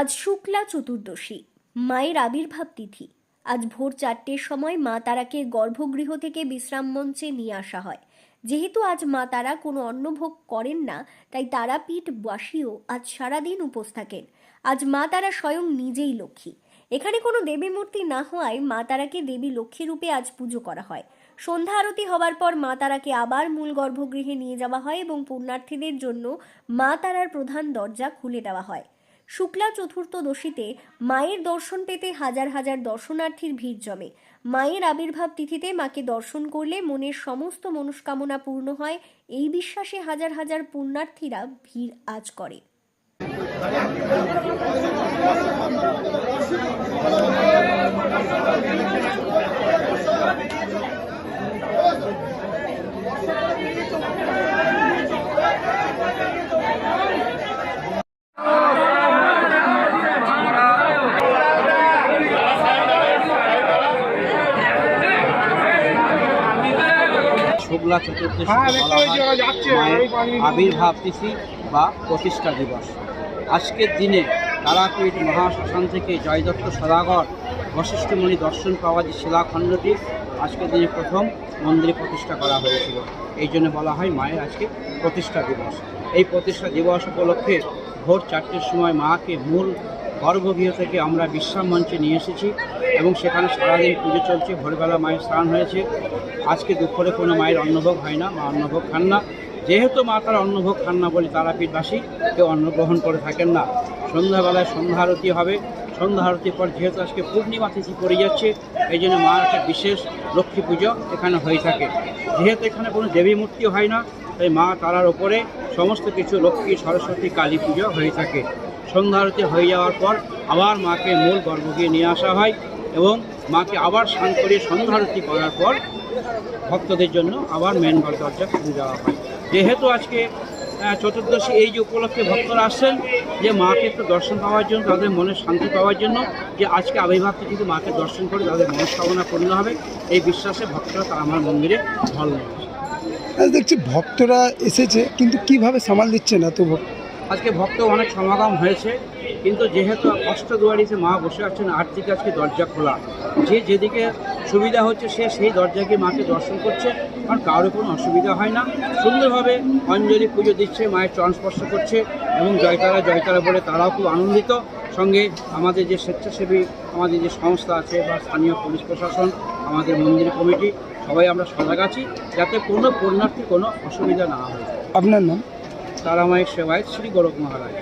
আজ শুক্লা চতুর্দশী, মায়ের আবির্ভাব তিথি। আজ ভোর চারটের সময় মা তারাকে গর্ভগৃহ থেকে বিশ্রাম মঞ্চে নিয়ে আসা হয়। যেহেতু আজ মা তারা কোনো অন্নভোগ করেন না, তাই তারাপীঠ বাসীও আজ সারাদিন উপোস থাকেন। আজ মা তারা স্বয়ং নিজেই লক্ষ্মী। এখানে কোনো দেবী মূর্তি না হওয়ায় মা তারাকে দেবী লক্ষ্মী রূপে আজ পুজো করা হয়। সন্ধ্যা আরতি হওয়ার পর মা তারাকে আবার মূল গর্ভগৃহে নিয়ে যাওয়া হয় এবং পুণ্যার্থীদের জন্য মা তারার প্রধান দরজা খুলে দেওয়া হয়। শুক্লা চতুর্থ দশীতে মায়ের দর্শন পেতে হাজার হাজার দর্শনার্থীর ভিড় জমে। মায়ের আবির্ভাব তিথিতে মাকে দর্শন করলে মনের সমস্ত মনস্কামনা পূর্ণ হয়। এই বিশ্বাসে হাজার হাজার পুণ্যার্থীরা ভিড় আজ করে শুক্লা চতুর্দশী হ্যাঁ, দেখতে পেয়েছি, ওরা যাচ্ছে, মায়ের ওই পানি- আবির্ভাব তিথি বা প্রতিষ্ঠা দিবস। আজকের দিনে তারাপীঠ মহাশ্মশান থেকে জয়দত্ত সদাগর বশিষ্ঠমণি দর্শন পাওয়া যে শিলাখণ্ডটি আজকের দিনে প্রথম মন্দিরে প্রতিষ্ঠা করা হয়েছিল। এই জন্য বলা হয় মায়ের আজকে প্রতিষ্ঠা দিবস। এই প্রতিষ্ঠা দিবস উপলক্ষে ভোর চারটের সময় মাকে মূল গর্ভগৃহ থেকে আমরা বিশ্রাম মঞ্চে নিয়ে এসেছি এবং সেখানে সারাদিন পুজো চলছে। ভোরবেলা মায়ের স্নান হয়েছে। আজকে দুপুরে কোনো মায়ের অন্নভোগ হয় না, মা অন্নভোগ খান না। যেহেতু মা তার অন্নভোগ খান না বলে তারাপীঠবাসী কেউ অন্নগ্রহণ করে থাকেন না। সন্ধ্যাবেলায় সন্ধ্যা আরতি হবে। সন্ধ্যা আরতির পর যেহেতু আজকে পূর্ণিমা তিথি পড়ে যাচ্ছে, এই জন্য মার একটা বিশেষ লক্ষ্মী পুজো এখানে হয়ে থাকে। যেহেতু এখানে কোনো দেবী মূর্তি হয় না, তাই মা তারার ওপরে সমস্ত কিছু লক্ষ্মী, সরস্বতী, কালী পুজো হয়ে থাকে। সন্ধ্যা আরতি হয়ে যাওয়ার পর আবার মাকে মূল গর্ভগৃহে নিয়ে আসা হয় এবং মাকে আবার স্নান করে সন্ধ্যা আরতি করার পর ভক্তদের জন্য আবার মেন ঘর দরজা খুলে দেওয়া হয়। যেহেতু আজকে চতুর্দশী এই যে উপলক্ষে ভক্তরা আসছেন, যে মাকে একটু দর্শন পাওয়ার জন্য, তাদের মনে শান্তি পাওয়ার জন্য, যে আজকে আবির্ভাব কিন্তু মাকে দর্শন করে তাদের মনস্কামনা পূর্ণ হবে, এই বিশ্বাসে ভক্তরা তারা আমার মন্দিরে ঢল নেয়। দেখছি ভক্তরা এসেছে, কিন্তু কীভাবে সামাল দিচ্ছে না তো ভক্ত? আজকে ভক্ত অনেক সমাগম হয়েছে, কিন্তু যেহেতু অষ্টদুয়ারিতে মা বসে আছেন আট দিকে আজকে দরজা খোলা। যে যেদিকে সুবিধা হচ্ছে, সে সেই দরজাকে মাকে দর্শন করছে কারণ কারোর কোনো অসুবিধা হয় না। সুন্দরভাবে অঞ্জলি পুজো দিচ্ছে, মায়ের চরণ স্পর্শ করছে, এবং জয়তারা জয়তারা বলে তারাও খুব আনন্দিত। সঙ্গে আমাদের যে স্বেচ্ছাসেবী, আমাদের যে সংস্থা আছে বা স্থানীয় পুলিশ প্রশাসন, আমাদের মন্দির কমিটি, সবাই আমরা সজাগ আছি, যাতে কোনো পুণ্যার্থী কোনো অসুবিধা না হয়। আপনার নাম? তারা মায়ের সেবায় শ্রী গোরখ মহারাজ।